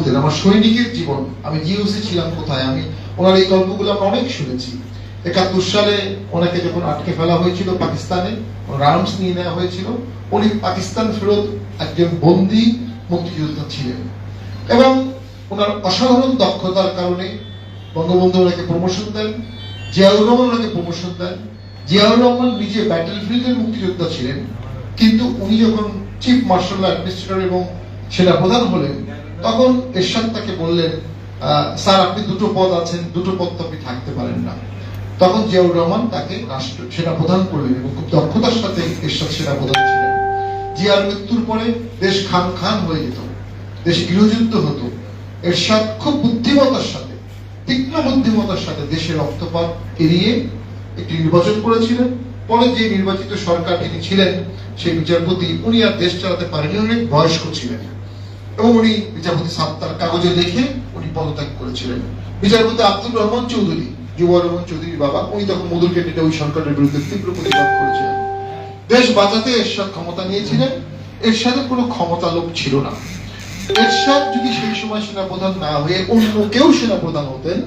বলতেন, আমার সৈনিকের জীবন, আমি জিওসি ছিলাম কোথায়? আমি ওনার এই গল্পগুলো আমরা অনেক শুনেছি। একাত্তর সালে ওনাকে যখন আটকে ফেলা হয়েছিল পাকিস্তানে আর্মস নিয়ে নেওয়া হয়েছিল, উনি পাকিস্তান ফেরত একজন বন্দী মুক্তিযোদ্ধা ছিলেন। এবং ওনার অসাধারণ দক্ষতার কারণে বঙ্গবন্ধু ওনাকে প্রমোশন দেন, জিয়াউর রহমান ওনাকে প্রমোশন দেন। জিয়াউর রহমান নিজে ব্যাটেল ফিল্ডের মুক্তিযোদ্ধা ছিলেন, কিন্তু উনি যখন চিফ মার্শাল অ্যাডমিনিস্ট্রেটর এবং সেনা প্রধান হলেন তখন এরশাদ তাকে বললেন স্যার, আপনি দুটো পদ আছেন, দুটো পদ তো আপনি থাকতে পারেন না। তখন জিয়াউর রহমান তাকে রাষ্ট্র, সেনা প্রধান করলেন এবং খুব দক্ষতার সাথে এরশাদ সেনা প্রধান ছিলেন। জিয়ার মৃত্যুর পরে দেশ খান খান হয়ে যেত, দেশে গৃহযুদ্ধ হতো। এরশাদ খুব বুদ্ধিমতার সাথে, তীক্ষ্ণ বুদ্ধিমতার সাথে দেশের রক্তপাত এড়িয়ে একটি নির্বাচন করেছিলেন। পরে যে নির্বাচিত সরকার তিনি ছিলেন, সেই বিচারপতি, উনি আর দেশ চালাতে পারেনি অনেক বয়স্ক ছিলেন। এবং উনি বিচারপতি সাত্তার কাগজে লিখে উনি পদত্যাগ করেছিলেন। বিচারপতি আব্দুর রহমান চৌধুরী, যুব রহমান চৌধুরীর বাবা, উনি তখন মধুর কেন্দ্রে ওই সরকারের বিরুদ্ধে তীব্র প্রতিবাদ করেছিলেন। দেশ বাঁচাতে এরশাদ ক্ষমতা নিয়েছিলেন। এরশাদের কোনো ক্ষমতা লোক ছিল না। এরশাদ যদি সেই সময় সেনাপ্রধান না হয়ে অন্য কেউ সেনাপ্রধান হতেন,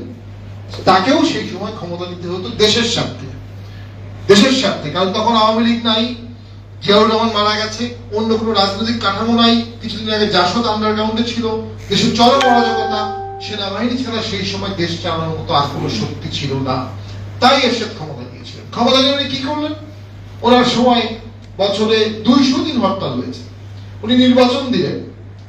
তাকেও সেই সময় ক্ষমতা নিতে হতো দেশের স্বার্থে। দেশের স্বার্থে, কারণ তখন আওয়ামী লীগ নাই জিয়াউর রহমান মারা গেছে, অন্য কোনো রাজনৈতিক কাঠামো নাই, কিছুদিন আগে জাসদ আন্ডারগ্রাউন্ডে ছিল, দেশের চরম অরাজকতা সেনাবাহিনী ছাড়া সেই সময় দেশ চালানোর মতো আর কোনো শক্তি ছিল না। তাই এরশাদ ক্ষমতা নিয়েছিলেন ক্ষমতা নিয়ে উনি কি করলেন? ওনার সময় বছরে দুইশো দিন হরতাল হয়েছে। উনি নির্বাচন দিলেন,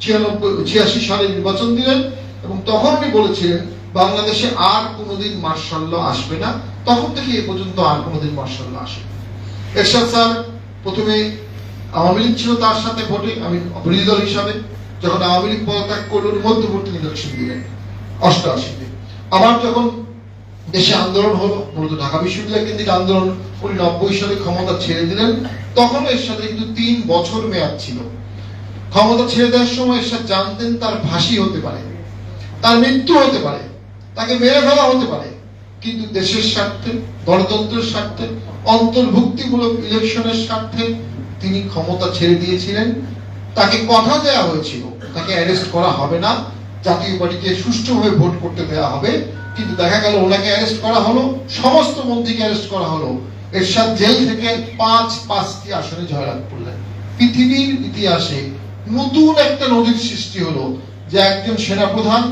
ছিয়ানব্বই, ছিয়াশি সালে নির্বাচন দিলেন এবং তখন উনি বলেছিলেন, বাংলাদেশে আর কোনোদিন মার্শাল্য আসবে না। তখন থেকে এ পর্যন্ত আর কোনোদিন মার্শাল্য আসে এরশাদ স্যার প্রথমে আওয়ামী লীগ ছিল তার সাথে ভোটে, আমি বিরোধী দল হিসাবে। যখন আওয়ামী লীগ পদত্যাগ করল মধ্যবর্তী ইলেকশন দিলেন অষ্টআশিতে আবার যখন দেশে আন্দোলন হলো, মূলত ঢাকা বিশ্ববিদ্যালয় কেন্দ্রিক আন্দোলন, উনি নব্বই সালে ক্ষমতা ছেড়ে দিলেন। তখন এর সাথে কিন্তু তিন বছর মেয়াদ ছিল। ক্ষমতা ছেড়ে দেওয়ার সময় এরশাদ জানতেন তার ফাঁসি হতে পারে, তার মৃত্যু হতে পারে, তাকে মেরে ফেলা হতে পারে। কিন্তু দেশের স্বার্থে, গণতন্ত্রের স্বার্থে, অন্তর্ভুক্তিমূলক ইলেকশনের স্বার্থে তিনি ক্ষমতা ছেড়ে দিয়েছিলেন? তাকে কথা দেওয়া হয়েছিল, তাকে অ্যারেস্ট করা হবে না, জাতীয় পার্টিকে সুষ্ঠুভাবে ভোট করতে দেওয়া হবে, কিন্তু দেখা গেল ওনাকে অ্যারেস্ট করা হলো, সমস্ত মন্ত্রীকে অ্যারেস্ট করা হলো। এরশাদ জেল থেকে পাঁচ, পাঁচটি আসনে জয়লাভ করলেন। পৃথিবীর ইতিহাসে নতুন একটা নদীর সৃষ্টি হলো যে একজন সেনাপ্রধান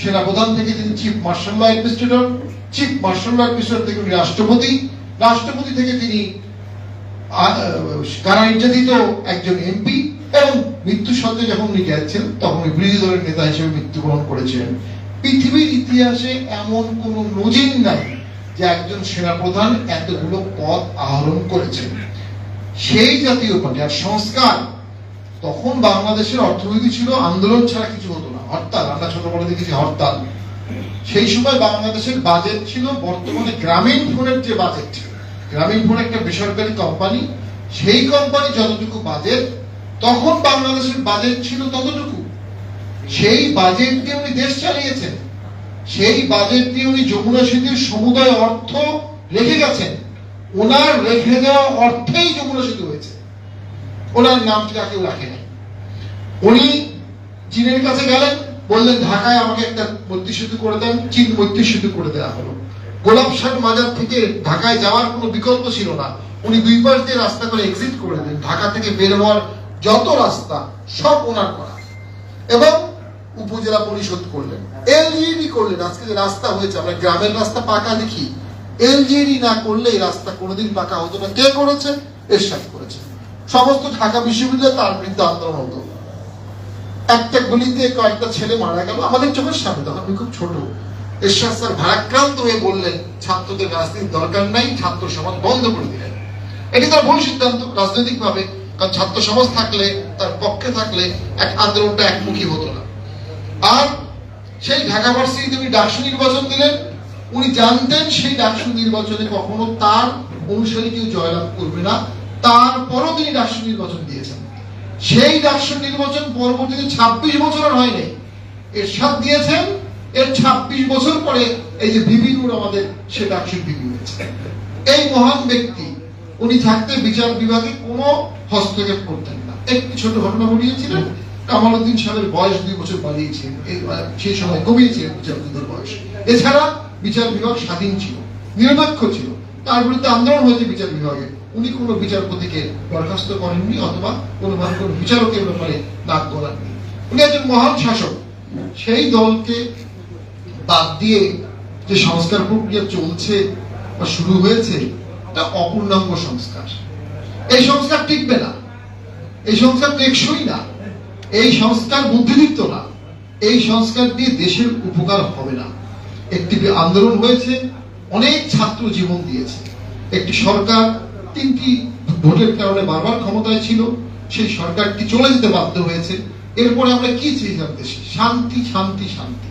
সেনাপ্রধান থেকে তিনি chief martial administrator chief martial administrator থেকে উনি রাষ্ট্রপতি রাষ্ট্রপতি থেকে তিনি কারা নির্যাতিত একজন এমপি এবং মৃত্যু সত্ত্বে যখন উনি গেছেন, তখন বিরোধী দলের নেতা হিসেবে মৃত্যুবরণ করেছিলেন পৃথিবীর ইতিহাসে এমন কোন নজির নাই যে একজন সেনাপ্রধান এতগুলো পদ আহরণ করেছেন। সেই জাতীয় পার্টি আর সংস্কার তখন বাংলাদেশের অর্থনীতি ছিল আন্দোলন ছাড়া কিছু হতো না। হরতাল, আমরা ছোটবেলা দেখেছি হরতাল। সেই সময় বাংলাদেশের বাজেট ছিল, বর্তমানে গ্রামীণ ফোনের যে বাজেট গ্রামীণ ফোন একটা বেসরকারি কোম্পানি সেই কোম্পানি যতটুকু বাজেট তখন বাংলাদেশের বাজেট ছিল ততটুকু। সেই বাজেট দিয়ে উনি দেশ চালিয়েছেন। সেই বাজেট দিয়ে উনি যমুনা সেতুর সমুদায় অর্থ রেখে গেছেন। ওনার রেখে দেওয়া অর্থেই যমুনা সেতু হয়েছে। ওনার নামটা কেউ রাখেনি। উনি চীনের কাছে গেলেন, বললেন, ঢাকায় আমাকে একটা মৈত্রী সেতু করে দেন। চীন মৈত্রী সেতু করে দেওয়া হলো। গোলাপ গোলাপশাট মাজার থেকে ঢাকায় যাওয়ার কোনো বিকল্প ছিল না। উনি দুই পাশ দিয়ে রাস্তা করে এক্সিট করে দেন ঢাকা থেকে বের হওয়ার যত রাস্তা, সব ওনার করা। এবং উপজেলা পরিষদ করলেন। এলজিডি করলেন। আজকে যে রাস্তা হয়েছে, আমরা গ্রামের রাস্তা পাকা দেখি। এলজিডি না করলে এই রাস্তা কোনোদিন পাকা হতো না। কে করেছে? এরশাদ করেছে। সমস্ত ঢাকা বিশ্ববিদ্যালয় তার বিরুদ্ধে আন্দোলন হতো। একটা গুলিতে কয়েকটা ছেলে মারা গেল। আমাদের চোখের সামনে তখন আমি খুব ছোট। এরশাদ স্যার ভারাক্রান্ত হয়ে বললেন, ছাত্রদের রাজনীতির দরকার নাই, ছাত্র সমাজ বন্ধ করে দিলেন। এটি তার ভুল সিদ্ধান্ত রাজনৈতিক ভাবে কারণ ছাত্র সমাজ থাকলে, তার পক্ষে থাকলে এক আন্দোলনটা একমুখী হতো না। আর সেই ঢাকা ভার্সিটিতে উনি ডাকসু নির্বাচন দিলেন। উনি জানতেন সেই ডাকসু নির্বাচনে কখনো তার অনুসারী কেউ জয়লাভ করবে না। তারপরও তিনি ডাকসু নির্বাচন দিয়েছেন। সেই ডাকসু নির্বাচন পরবর্তীতে ছাব্বিশ বছর আর হয়নি। এর সাথ দিয়েছেন, এর ছাব্বিশ বছর পরে এই যে বিবিনুর আমাদের সে ডাকসুর বিবি হয়েছে। এই মহান ব্যক্তি, উনি থাকতে বিচার বিভাগে কোনো হস্তক্ষেপ করতেন না। একটি ছোট ঘটনা ঘটিয়েছিলেন কামাল উদ্দিন সাহেবের বয়স দুই বছর বাড়িয়েছিলেন। এই সেই সময় কমিয়েছিলেন বিচারপতিদের বয়স। এছাড়া বিচার বিভাগ স্বাধীন ছিল, নিরপেক্ষ ছিল। তার বিরুদ্ধে আন্দোলন হয়েছে বিচার বিভাগে উনি কোনো বিচারপতিকে বরখাস্ত করেননি অথবা কোনোভাবে কোনো বিচারকের ব্যাপারে নাক গলাননি উনি একজন মহান শাসক। সেই দলকে বাদ দিয়ে যে সংস্কার প্রক্রিয়া চলছে বা শুরু হয়েছে এটা অপূর্ণাঙ্গ সংস্কার। এই সংস্কার টিকবে না। এই সংস্কার টেকসই না। এই সংস্কার বুদ্ধিদীপ্ত না। এই সংস্কার দিয়ে দেশের উপকার হবে না। একটি আন্দোলন হয়েছে, অনেক ছাত্র জীবন দিয়েছে। একটি সরকার তিনটি ভোটের কারণে বারবার ক্ষমতায় ছিল, সেই সরকারটি চলে যেতে বাধ্য হয়েছে। এরপরে আমরা কি চেয়েছিলাম দেশে? শান্তি শান্তি শান্তি।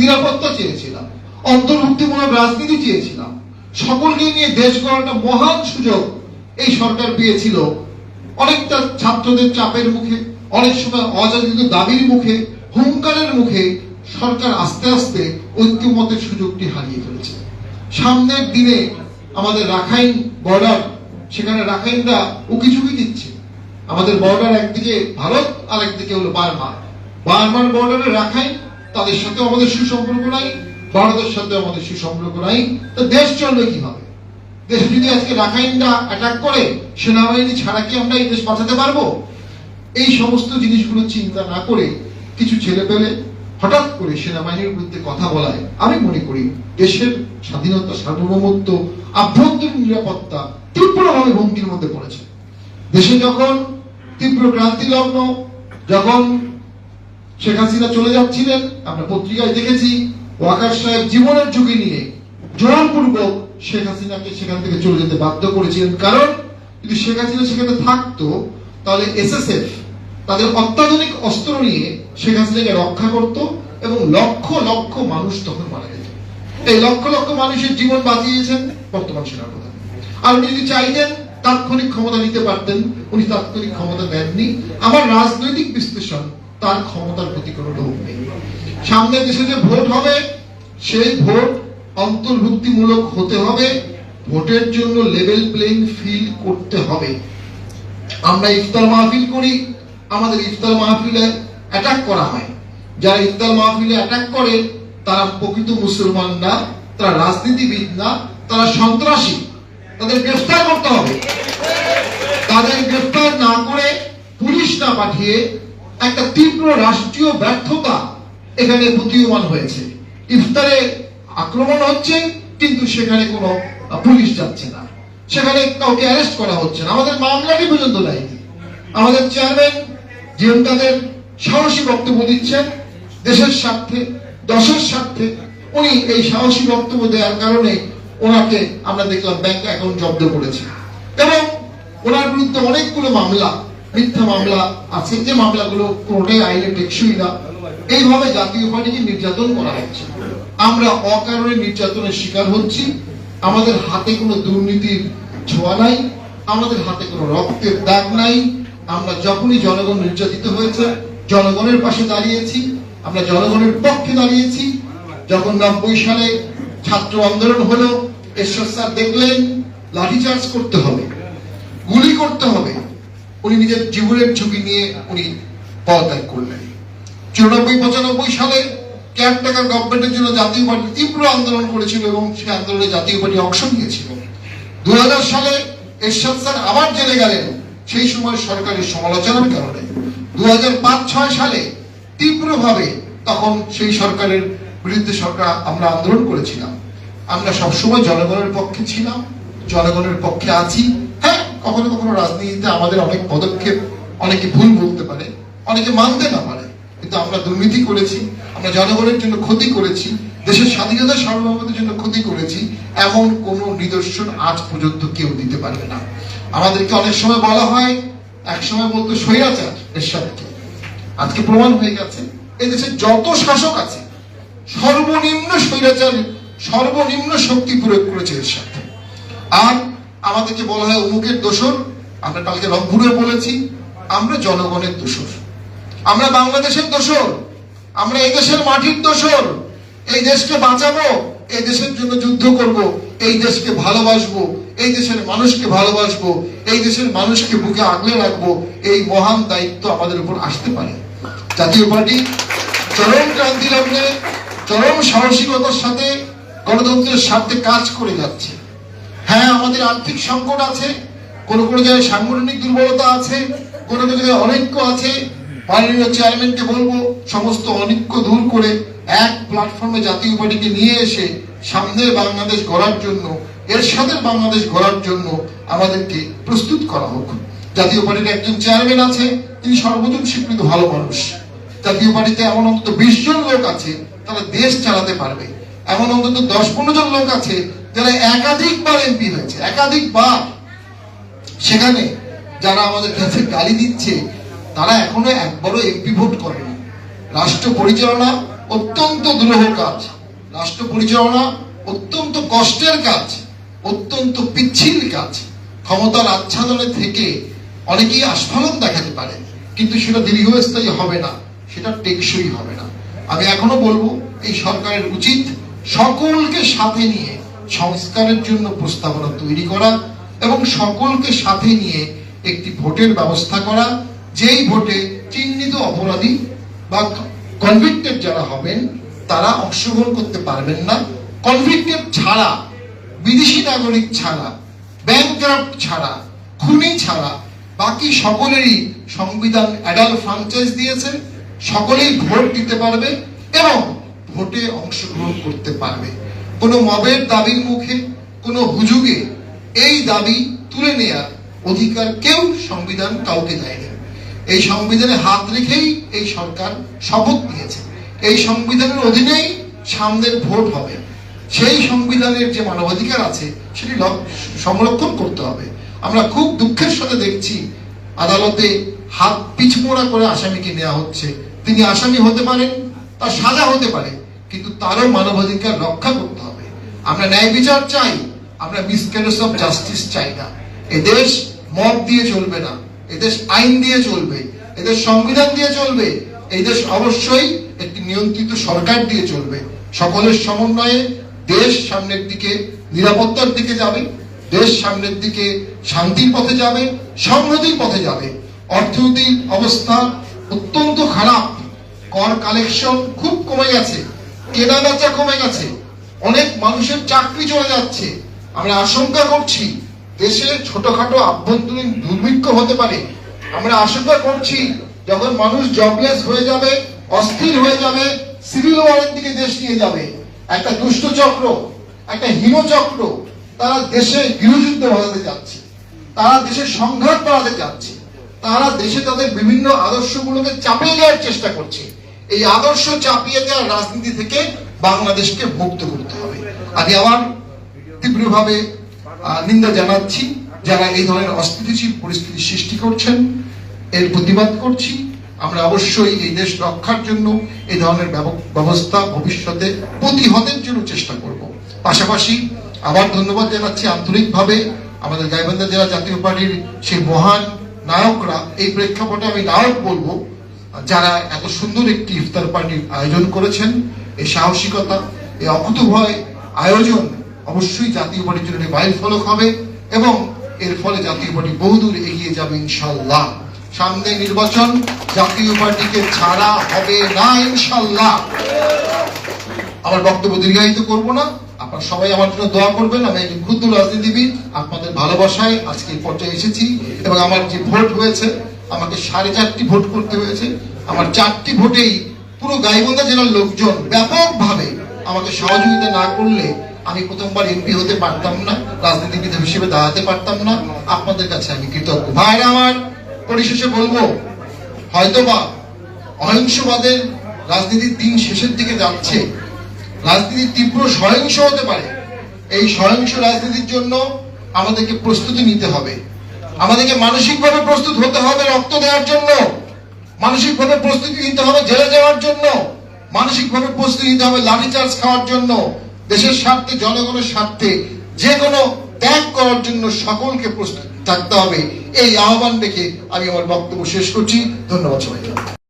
নিরাপত্তা চেয়েছিলাম। অন্তর্ভুক্তিমূলক রাজনীতি চেয়েছিলাম। সকলকে নিয়ে দেশ গড়াটা মহান সুযোগ এই সরকার পেয়েছিল। অনেকটা ছাত্রদের চাপের মুখে, অনেক সময় অযাচিত দাবির মুখে, হুঙ্কারের মুখে সরকার আস্তে আস্তে ঐক্যমতের সুযোগটি হারিয়ে ফেলেছে। সামনের দিনে আমাদের রাখাইন বর্ডার সেখানে রাখাইনরা উকিঝুঁকি দিচ্ছে। আমাদের বর্ডার একদিকে ভারত আর একদিকে হলো বার্মা বার্মার বর্ডারে রাখাইন, তাদের সাথে আমাদের সুসম্পর্ক নাই, ভারতের সাথে আমাদের সুসম্পর্ক নাই। তো দেশ চলবে কীভাবে? দেশ যদি আজকে রাখাইনরা অ্যাটাক করে, সেনাবাহিনী ছাড়া কি আমরা এই দেশ বাঁচাতে পারব? এই সমস্ত জিনিসগুলো চিন্তা না করে কিছু ছেলে পেলে হঠাৎ করে সেনাবাহিনীর বিরুদ্ধে কথা বলায়, আমি মনে করি দেশের স্বাধীনতা, সার্বভৌমত্ব, আভ্যন্তরীণ নিরাপত্তা তীব্রভাবে হুমকির মধ্যে পড়েছে। দেশে যখন তীব্র ক্রান্তি লগ্ন যখন শেখ হাসিনা চলে যাচ্ছিলেন, আমরা পত্রিকায় দেখেছি, ওয়াকার সাহেব জীবনের ঝুঁকি নিয়ে জোরপূর্বক শেখ হাসিনাকে সেখান থেকে চলে যেতে বাধ্য করেছিলেন। কারণ, যদি শেখ হাসিনা সেখানে থাকতো, তাহলে এসএসএফ তাদের অত্যাধুনিক অস্ত্র নিয়ে শেখ হাসিনাকে রক্ষা করত এবং লক্ষ লক্ষ মানুষ তখন মারা যেত। এই লক্ষ লক্ষ মানুষের জীবন বাঁচিয়েছেন বর্তমান সেনাপ্রধান। আর উনি যদি চাইতেন, তাৎক্ষণিক ক্ষমতা নিতে পারতেন, উনি তাৎক্ষণিক ক্ষমতা দেননি। আমার রাজনৈতিক বিশ্লেষণ, তার ক্ষমতার প্রতি কোনো লোভ নেই। সামনে দেশে যে ভোট হবে, সেই ভোট অন্তর্ভুক্তিমূলক হতে হবে। ভোটের জন্য লেভেল প্লেইং ফিল করতে হবে। আমরা ইফতার মাহফিল করি, আমাদের ইফতার মাহফিলে অ্যাটাক করা হয়। যারা ইফতার মাহফিলে অ্যাটাক করে, তারা প্রকৃত মুসলমান না তারা রাজনীতিবিদ না তারা সন্ত্রাসী। তাদের গ্রেফতার করতে হবে। তাদের গ্রেফতার না করে পুলিশ না পাঠিয়ে একটা তীব্র রাষ্ট্রীয় ব্যর্থতা এখানে প্রতীয়মান হয়েছে। ইফতারে আক্রমণ হচ্ছে, কিন্তু সেখানে কোনো পুলিশ যাচ্ছে না। সেখানে কাউকে অ্যারেস্ট করা হচ্ছে না। আমাদের মামলাটি পর্যন্ত দেয়নি। আমাদের চেয়ারম্যান যেহেতু তাদের সাহসী বক্তব্য দিচ্ছেন, দেশের স্বার্থে, দশের স্বার্থে, উনি এই সাহসী বক্তব্য দেওয়ার কারণে ওনাকে আমরা দেখলাম ব্যাংক অ্যাকাউন্ট জব্দ করেছে। এবং ওনার বিরুদ্ধে অনেকগুলো মামলা, মিথ্যা মামলা আছে। যে মামলাগুলো কোনোটাই আইনে টেকসই না। এইভাবে জাতীয় পার্টিকে নির্যাতন করা হচ্ছে। আমরা অকারণে নির্যাতনের শিকার হচ্ছি। আমাদের হাতে কোনো দুর্নীতির ছোঁয়া নাই। আমাদের হাতে কোনো রক্তের দাগ নাই। আমরা যখনই জনগণ নির্যাতিত হয়েছে, জনগণের পাশে দাঁড়িয়েছি। আমরা জনগণের পক্ষে দাঁড়িয়েছি। যখন নব্বই সালে ছাত্র আন্দোলন হলো ঈশ্বর স্যার দেখলেন, লাঠিচার্জ করতে হবে, গুলি করতে হবে। উনি নিজের জীবনের ঝুঁকি নিয়ে উনি পদত্যাগ করলেন। চুরানব্বই, পঁচানব্বই সালে কেয়ারটেকার গভর্নমেন্টের জন্য জাতীয় পার্টি তীব্র আন্দোলন করেছিল এবং সেই আন্দোলনে জাতীয় পার্টি অংশ নিয়েছিল। দু সালে এরশাদ স্যার আবার জেলে গেলেন, সেই সময় সরকারের সমালোচনার কারণে। দু সালে তীব্রভাবে তখন সেই সরকারের বিরুদ্ধে সরকার আমরা আন্দোলন করেছিলাম। আমরা সবসময় জনগণের পক্ষে ছিলাম, জনগণের পক্ষে আছি। হ্যাঁ কখনো কখনো রাজনীতিতে আমাদের অনেক পদক্ষেপ, অনেকে ভুল বলতে পারে, অনেকে মানতে না পারে, কিন্তু আমরা দুর্নীতি করেছি, আমরা জনগণের জন্য ক্ষতি করেছি, দেশের স্বাধীনতা সার্বভৌমত্বের জন্য ক্ষতি করেছি, এমন কোন নিদর্শন আজ পর্যন্ত কেউ দিতে পারবে না। আমাদেরকে অনেক সময় বলা হয়, এক সময় বলতো স্বৈরাচার, এরশাদকে। আজকে প্রমাণ হয়ে গেছে এই দেশে যত শাসক আছে, সর্বনিম্ন স্বৈরাচার সর্বনিম্ন শক্তি প্রয়োগ করেছে এর সাথে। আর আমাদেরকে বলা হয় অমুকের দোষর, আমরা কালকে রংপুরে বলেছি, আমরা জনগণের দোষর। আমরা বাংলাদেশের দোষর, আমরা এই দেশের মাটির দোষর, এই দেশকে বাঁচাবো, এই দেশের জন্য যুদ্ধ করব, এই দেশকে ভালোবাসবো, এই দেশের মানুষকে ভালোবাসবো, এই দেশের মানুষকে বুকে আগলে রাখব, এই মহান দায়িত্ব আমাদের উপর আসতে পারে। জাতীয় পার্টি চরম ক্রান্তি লগ্নে, চরম সাহসিকতার সাথে গণতন্ত্রের স্বার্থে কাজ করে যাচ্ছে। হ্যাঁ আমাদের আর্থিক সংকট আছে, কোনো কোনো জায়গায় সাংগঠনিক দুর্বলতা আছে, কোনো কোনো জায়গায় অনৈক্য আছে। মাননীয় চেয়ারম্যানকে বলব, সমস্ত অনৈক্য দূর করে এক প্ল্যাটফর্মে জাতীয় পার্টিকে নিয়ে এসে সামনের বাংলাদেশ গড়ার জন্য, এর সাথে বাংলাদেশ গড়ার জন্য আমাদেরকে প্রস্তুত করা হোক। জাতীয় পার্টির একজন চেয়ারম্যান আছে, তিনি সর্বজন স্বীকৃত ভালো মানুষ। জাতীয় পার্টিতে এমন অন্তত বিশ জন লোক আছে, তারা দেশ চালাতে পারবে। এমন অন্তত দশ পনেরো জন লোক আছে যারা একাধিকবার এমপি হয়েছে, একাধিকবার। সেখানে যারা আমাদের কাছে গালি দিচ্ছে, তারা এখনও একবারও এমপি ভোট করেনি। রাষ্ট্র পরিচালনা অত্যন্ত দুরূহ কাজ। রাষ্ট্র পরিচালনা অত্যন্ত কষ্টের কাজ, অত্যন্ত পিচ্ছিল কাজ। ক্ষমতার আচ্ছাদনে থেকে অনেকেই আস্ফালন দেখাতে পারে, কিন্তু সেটা দীর্ঘস্থায়ী হবে না, সেটা টেকসই হবে না। আমি এখনও বলব, এই সরকারের উচিত সকলকে সাথে নিয়ে সংস্কারের জন্য প্রস্তাবনা তৈরি করা এবং সকলকে সাথে নিয়ে একটি ভোটের ব্যবস্থা করা। যেই ভোটে চিহ্নিত অপরাধী বা কনভিক্টেড যারা হবেন, তারা অংশগ্রহণ করতে পারবেন না। কনভিক্টেড ছাড়া, বিদেশি নাগরিক ছাড়া ব্যাংক্রাফট ছাড়া, খুনি ছাড়া, বাকি সকলেরই সংবিধান অ্যাডাল্ট ফ্রাঞ্চাইজ দিয়েছে। সকলেই ভোট দিতে পারবে এবং ভোটে অংশগ্রহণ করতে পারবে। কোনো মবের দাবির মুখে, কোনো হুজুগে এই দাবি তুলে নেয়ার অধিকার কেউ সংবিধান কাউকে দেয়নি। এই সংবিধানে হাত রেখেই এই সরকার শপথ নিয়েছে। এই সংবিধানের অধীনেই সামনের ভোট হবে। সেই সংবিধানের যে মানবাধিকার আছে, সেটি সংরক্ষণ করতে হবে। আমরা খুব দুঃখের সাথে দেখছি, আদালতে হাত পিছমোড়া করে আসামিকে নেওয়া হচ্ছে। তিনি আসামি হতে পারেন, তার সাজা হতে পারে। কিন্তু তারও মানবাধিকার রক্ষা করতে হবে। আমরা ন্যায় বিচার চাই, আমরা মিসক্যারেস অফ জাস্টিস চাই না। এদেশ মত দিয়ে চলবে না এদেশ আইন দিয়ে চলবে এদেশ সংবিধান দিয়ে চলবে, এই দেশ অবশ্যই একটি নিয়ন্ত্রিত সরকার দিয়ে চলবে। সকলের সমন্বয়ে দেশ সামনের দিকে, নিরাপত্তার দিকে যাবে, দেশ সামনের দিকে শান্তির পথে যাবে সংহতির পথে যাবে। অর্থনৈতিক অবস্থা অত্যন্ত খারাপ। কর কালেকশন খুব কমে গেছে। কেনা বেচা কমে গেছে। অনেক মানুষের চাকরি চলে যাচ্ছে। আমরা আশঙ্কা করছি দেশে ছোটখাটো আভ্যন্তরীণ দুর্ভিক্ষ হতে পারে। আমরা আশঙ্কা করছি যখন মানুষ জবলেস হয়ে যাবে, অস্থির হয়ে যাবে সিভিল ওয়ারের দিকে দেশ নিয়ে যাবে। একটা দুষ্ট চক্র, একটা হীনচক্র তারা দেশে গৃহযুদ্ধ বাড়াতে যাচ্ছে। তারা দেশে সংঘাত বাড়াতে যাচ্ছে। তারা দেশে তাদের বিভিন্ন আদর্শগুলোকে চাপিয়ে দেওয়ার চেষ্টা করছে। এই আদর্শ চাপিয়ে দেওয়ার রাজনীতি থেকে বাংলাদেশকে মুক্ত করতে হবে। আমি আমার তীব্রভাবে নিন্দা জানাচ্ছি যারা এই ধরনের অস্থিতিশীল পরিস্থিতি সৃষ্টি করছেন। এর প্রতিবাদ করছি। আমরা অবশ্যই এই দেশ রক্ষার জন্য এই ধরনের ব্যব- ব্যবস্থা ভবিষ্যতে প্রতিহতের জন্য চেষ্টা করব। পাশাপাশি আবার ধন্যবাদ জানাচ্ছি আন্তরিকভাবে আমাদের গাইবান্ধা জেলা জাতীয় পার্টির সেই মহান নায়করা। এই প্রেক্ষাপটে আমি নায়ক বলব যারা এত সুন্দর একটি ইফতার পার্টির আয়োজন করেছেন, এই সাহসিকতা, এই অকুতভয় আয়োজন অবশ্যই জাতীয় পার্টির জন্য মাইল ফলক হবে এবং এর ফলে জাতীয় পার্টি বহুদূর এগিয়ে যাবে ইনশাল্লাহ সামনে নির্বাচন, জাতীয় পার্টিকে ছাড়া হবে না ইনশাল্লাহ আমার বক্তব্য দীর্ঘায়িত করব না। আপনারা সবাই আমার জন্য দোয়া করবেন। আমি একজন ক্ষুদ্র রাজনীতিবিদ। আপনাদের ভালোবাসায় আজকে পর্যায়ে এসেছি এবং আমার যে ভোট হয়েছে আমাকে সাড়ে চারটি ভোট করতে হয়েছে। আমার চারটি ভোটেই পুরো গাইবন্ধা জেলার লোকজন ব্যাপকভাবে আমাকে সহযোগিতা না করলে আমি প্রথমবার এমপি হতে পারতাম না, রাজনীতিবিদ হিসেবে দাঁড়াতে পারতাম না। আপনাদের কাছে আমি কৃতজ্ঞ। ভাইরা আমার, পরিশেষে বলব, হয়তোবা অহিংসবাদের রাজনীতির দিন শেষের দিকে যাচ্ছে। রাজনীতি তীব্র সহিংস হতে পারে। এই সহিংস রাজনীতির জন্য আমাদেরকে প্রস্তুতি নিতে হবে। আমাদেরকে মানসিকভাবে প্রস্তুত হতে হবে রক্ত দেওয়ার জন্য। মানসিকভাবে প্রস্তুতি নিতে হবে জেলে যাওয়ার জন্য। মানসিকভাবে প্রস্তুতি নিতে হবে লাঠিচার্জ খাওয়ার জন্য। দেশের স্বার্থে, জনগণের স্বার্থে যে কোনো ত্যাগ করার জন্য সকলকে প্রস্তুত থাকতে হবে। এই আহ্বান দেখে আমি আমার বক্তব্য শেষ করছি। ধন্যবাদ সবাইকে।